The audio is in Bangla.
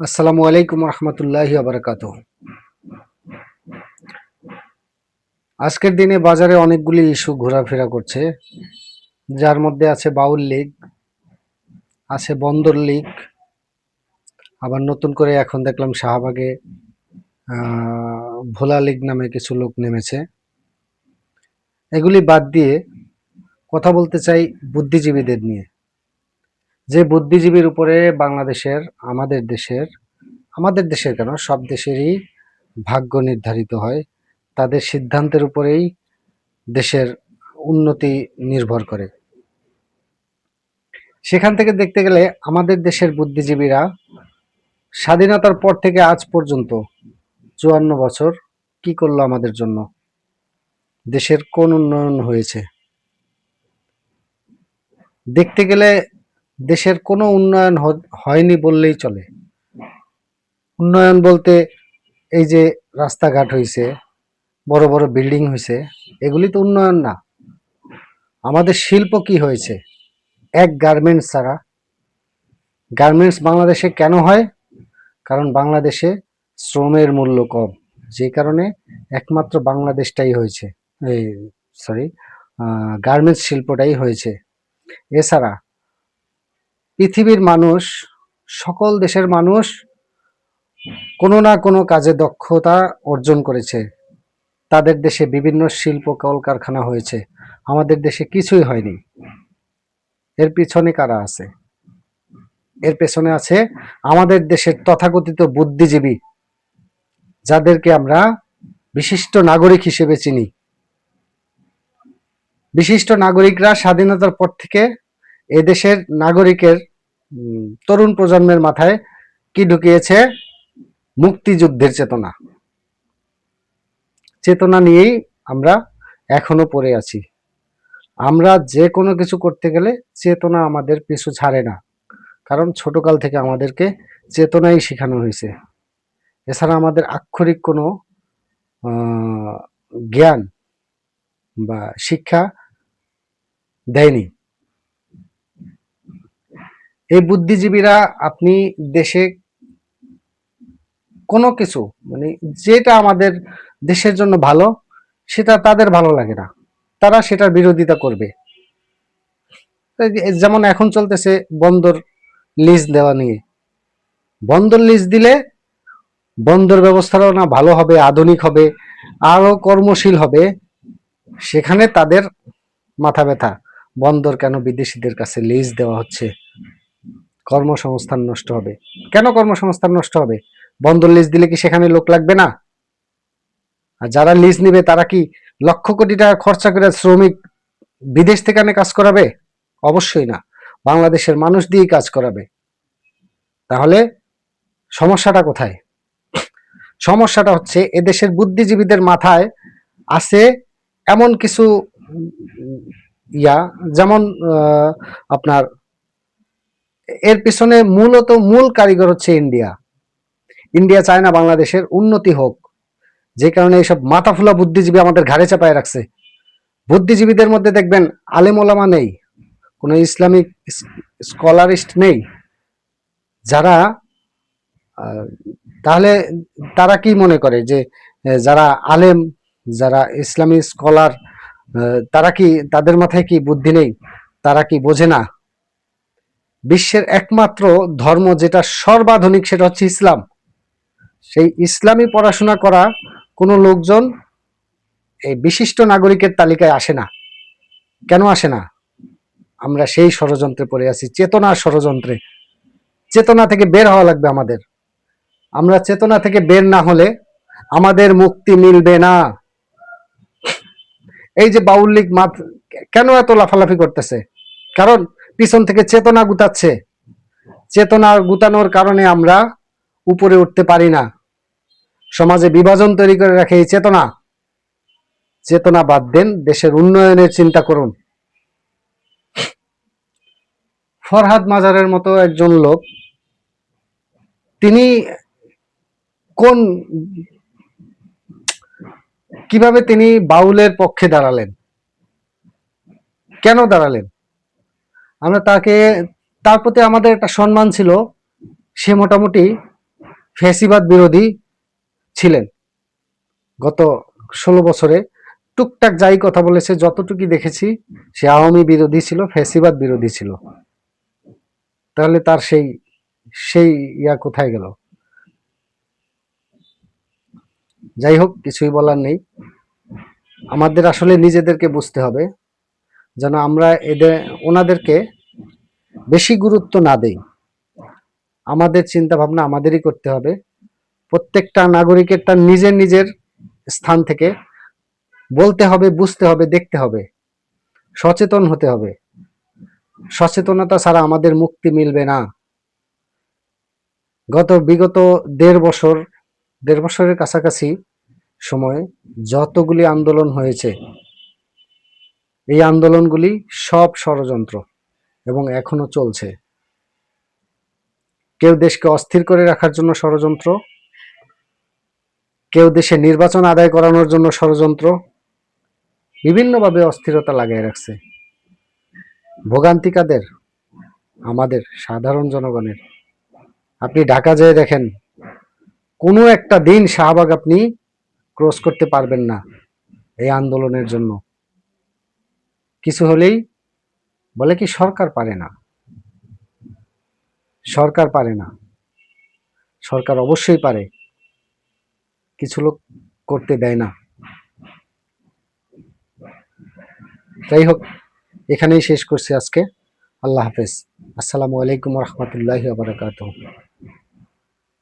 আসসালামু আলাইকুম রহমতুল্লাহি আবরকাত আজকের দিনে বাজারে অনেকগুলি ইস্যু ঘোরাফেরা করছে, যার মধ্যে আছে বাউল লীগ, আছে বন্দর লীগ, আবার নতুন করে এখন দেখলাম শাহবাগে ভোলা লীগ নামে কিছু লোক নেমেছে। এগুলি বাদ দিয়ে কথা বলতে চাই বুদ্ধিজীবীদের নিয়ে। যে বুদ্ধিজীবীর উপরে বাংলাদেশের, আমাদের দেশের আমাদের দেশের কেন, সব দেশেরই ভাগ্য নির্ধারিত হয়, তাদের সিদ্ধান্তের উপরেই দেশের উন্নতি নির্ভর করে। সেখান থেকে দেখতে গেলে আমাদের দেশের বুদ্ধিজীবীরা স্বাধীনতার পর থেকে আজ পর্যন্ত চুয়ান্ন বছর কি করল আমাদের জন্য? দেশের কোন উন্নয়ন হয়েছে? দেখতে গেলে দেশের কোনো উন্নয়ন হয়নি বললেই চলে। উন্নয়ন বলতে এই যে রাস্তাঘাট হয়েছে বড় বড় বিল্ডিং হয়েছে এগুলি তো উন্নয়ন না। আমাদের শিল্প কি হয়েছে? এক গার্মেন্টস ছাড়া। গার্মেন্টস বাংলাদেশে কেন হয়? কারণ বাংলাদেশে শ্রমের মূল্য কম, যে কারণে একমাত্র বাংলাদেশটাই হয়েছে। এই সরি গার্মেন্টস শিল্পটাই হয়েছে। এছাড়া পৃথিবীর মানুষ, সকল দেশের মানুষ কোনো না কোনো কাজে দক্ষতা অর্জন করেছে। তাদের দেশে বিভিন্ন শিল্প কলকারখানা হয়েছে। আমাদের দেশে কিছুই হয়নি। এর পিছনে কারা আছে? এর পেছনে আছে আমাদের দেশের তথাকথিত বুদ্ধিজীবী, যাদেরকে আমরা বিশিষ্ট নাগরিক হিসেবে চিনি। বিশিষ্ট নাগরিকরা স্বাধীনতার পর থেকে এদেশের নাগরিকের তরুণ প্রজন্মের মাথায় কি ঢুকিয়েছে? মুক্তিযুদ্ধের চেতনা। চেতনা নিয়েই আমরা এখনও পড়ে আছি। আমরা যে কোনো কিছু করতে গেলে চেতনা আমাদের পিছু ছাড়ে না। কারণ ছোটকাল থেকে আমাদেরকে চেতনাই শেখানো হয়েছে। এছাড়া আমাদের আক্ষরিক কোনো জ্ঞান বা শিক্ষা দেয়নি। এই বুদ্ধিজীবীরা, আপনি দেশে কোনো কিছু মানে যেটা আমাদের দেশের জন্য ভালো, সেটা তাদের ভালো লাগে না। তারা সেটার বিরোধিতা করবে। যেমন এখন চলতেছে বন্দর লিজ দেওয়া নিয়ে। বন্দর লিজ দিলে বন্দর ব্যবস্থাটাও না ভালো হবে, আধুনিক হবে আরও কর্মশীল হবে। সেখানে তাদের মাথা ব্যথা। বন্দর কেন বিদেশিদের কাছে লিজ দেওয়া হচ্ছে? কর্মসংস্থান নষ্ট হবে। কেন কর্মসংস্থান নষ্ট হবে? বন্দর লিজ দিলে কি সেখানে লোক লাগবে না? আর যারা লিজ নিবে, তারা কি লক্ষ কোটি টাকা খরচা করে শ্রমিক বিদেশ থেকে আনে কাজ করাবে? অবশ্যই না। বাংলাদেশের মানুষ দিয়েই কাজ করাবে। তাহলে সমস্যাটা কোথায়? সমস্যাটা হচ্ছে এদেশের বুদ্ধিজীবীদের মাথায় আছে এমন কিছু ইয়া, যেমন আপনার এর পিছনে মূলত মূল কারিগর হচ্ছে ইন্ডিয়া। ইন্ডিয়া চায় না বাংলাদেশের উন্নতি হোক। যে কারণে এইসব মাথাফুলা বুদ্ধিজীবী আমাদের ঘাড়ে চাপায় রাখছে। বুদ্ধিজীবীদের মধ্যে দেখবেন আলেম ওলামা নেই, কোনো ইসলামিক স্কলারিস্ট নেই। যারা তাহলে তারা কি মনে করে যে যারা আলেম, যারা ইসলামী স্কলার তারা কি, তাদের মাথায় কি বুদ্ধি নেই? তারা কি বোঝে না? বিশ্বের একমাত্র ধর্ম যেটা সর্বাধুনিক সেটা হচ্ছে ইসলাম। সেই ইসলামী পড়াশোনা করা কোনো লোকজন এই বিশিষ্ট নাগরিকের তালিকায় আসে না। কেন আসে না? আমরা সেই ষড়যন্ত্রে পড়ে আছি, চেতনার ষড়যন্ত্রে। চেতনা থেকে বের হওয়া লাগবে আমাদের। আমরা চেতনা থেকে বের না হলে আমাদের মুক্তি মিলবে না। এই যে বাউল লীগ মাত, কেন এত লাফালাফি করতেছে? কারণ পিছন থেকে চেতনা গুতাচ্ছে। চেতনা গুতানোর কারণে আমরা উপরে উঠতে পারি না। সমাজে বিভাজন তৈরি করে রাখে এই চেতনা। চেতনা বাদ দেন, দেশের উন্নয়নের চিন্তা করুন। ফরহাদ মাজারের মতো একজন লোক, তিনি কোন, কীভাবে তিনি বাউলের পক্ষে দাঁড়ালেন? কেন দাঁড়ালেন? আমরা তাকে, তার প্রতি আমাদের একটা সম্মান ছিল। সে মোটামুটি ফ্যাসিবাদ বিরোধী ছিলেন। গত ষোলো বছরে টুকটাক যাই কথা বলেছে যতটুকু দেখেছি, সে আওয়ামী বিরোধী ছিল ফ্যাসিবাদ বিরোধী ছিল। তাহলে তার সেই সেই ইয়া কোথায় গেল? যাই হোক, কিছুই বলার নেই। আমাদের আসলে নিজেদেরকে বুঝতে হবে। যেন আমরা এদের ওনাদেরকে বেশি গুরুত্ব না দেই। আমাদের চিন্তা ভাবনা আমাদেরই করতে হবে। প্রত্যেকটা নাগরিকের তার নিজের নিজের স্থান থেকে বলতে হবে, বুঝতে হবে, দেখতে হবে। সচেতন হতে হবে। সচেতনতা ছাড়া আমাদের মুক্তি মিলবে না। গত বিগত দেড় বছর, দেড় বছরের কাছাকাছি সময়ে যতগুলি আন্দোলন হয়েছে এই আন্দোলনগুলি সব ষড়যন্ত্র এবং এখনও চলছে। কেউ দেশকে অস্থির করে রাখার জন্য ষড়যন্ত্র, কেউ দেশে নির্বাচন আদায় করানোর জন্য ষড়যন্ত্র, বিভিন্নভাবে অস্থিরতা লাগিয়ে রাখছে। ভোগান্তিকাদের, আমাদের সাধারণ জনগণের। আপনি ঢাকা যেয়ে দেখেন, কোনো একটা দিন শাহবাগ আপনি ক্রস করতে পারবেন না এই আন্দোলনের জন্য। কিছু হলেই বলে কি সরকার পারে না? সরকার পারে না। সরকার অবশ্যই পারে। কিছু লোক করতে দেয় না। যাই হোক, এখানেই শেষ করছি আজকে। আল্লাহ হাফেজ। আসসালামু আলাইকুম রহমতুল্লাহ বারকাতুহ।